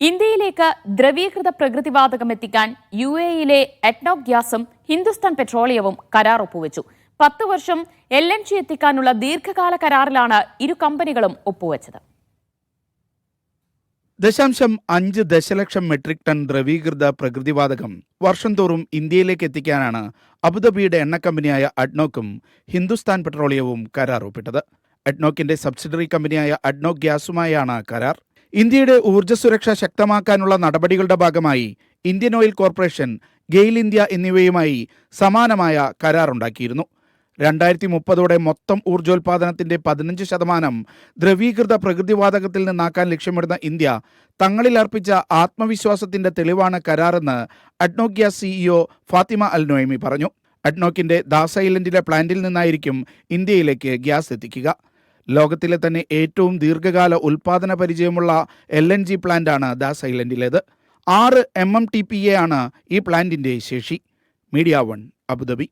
ഇന്ത്യയിലേക്ക് ദ്രവീകൃത പ്രകൃതിവാതകം എത്തിക്കാൻ യു എയിലെ എറ്റ്നോക് ഗ്യാസും ഹിന്ദുസ്ഥാൻ പെട്രോളിയവും കരാർ ഒപ്പുവെച്ചു. പത്ത് വർഷം എൽ എൻ ജി എത്തിക്കാനുള്ള ദീർഘകാല കരാറിലാണ് ഇരു കമ്പനികളും ഒപ്പുവെച്ചത്. ദശാംശം അഞ്ച് ദശലക്ഷം മെട്രിക് ടൺ ദ്രവീകൃത പ്രകൃതിവാതകം വർഷം തോറും ഇന്ത്യയിലേക്ക് എത്തിക്കാനാണ് അബുദാബിയുടെ എണ്ണ കമ്പനിയായ അഡ്നോക്കും ഹിന്ദുസ്ഥാൻ പെട്രോളിയവും കരാർ ഒപ്പിട്ടത്. അഡ്നോക്കിന്റെ സബ്സിഡറി കമ്പനിയായ അഡ്നോക് ഗ്യാസുമായാണ് കരാർ. ഇന്ത്യയുടെ ഊർജ സുരക്ഷ ശക്തമാക്കാനുള്ള നടപടികളുടെ ഭാഗമായി Indian oil corporation GAIL India എന്നിവയുമായി സമാനമായ കരാറുണ്ടാക്കിയിരുന്നു. രണ്ടായിരത്തി മുപ്പതോടെ മൊത്തം ഊർജോൽപാദനത്തിന്റെ പതിനഞ്ച് ശതമാനം ദ്രവീകൃത പ്രകൃതിവാതകത്തിൽ നിന്നാക്കാൻ ലക്ഷ്യമിടുന്ന ഇന്ത്യ തങ്ങളിൽ അർപ്പിച്ച ആത്മവിശ്വാസത്തിന്റെ തെളിവാണ് കരാറെന്ന് അഡ്നോക്യ സിഇഒ ഫാത്തിമ അൽ നൊയ്മി പറഞ്ഞു. അഡ്നോക്കിന്റെ ദാസ ഐലൻഡിലെ പ്ലാന്റിൽ നിന്നായിരിക്കും ഇന്ത്യയിലേക്ക് ഗ്യാസ് എത്തിക്കുക. ലോകത്തിലെ തന്നെ ഏറ്റവും ദീർഘകാല ഉൽപാദന പരിചയമുള്ള എൽ എൻ ജി പ്ലാന്റാണ് ദാസ് ഐലൻഡിലേത് ആറ് M M T P A ആണ് ഈ പ്ലാന്റിന്റെ ശേഷി. Media One Abu Dhabi.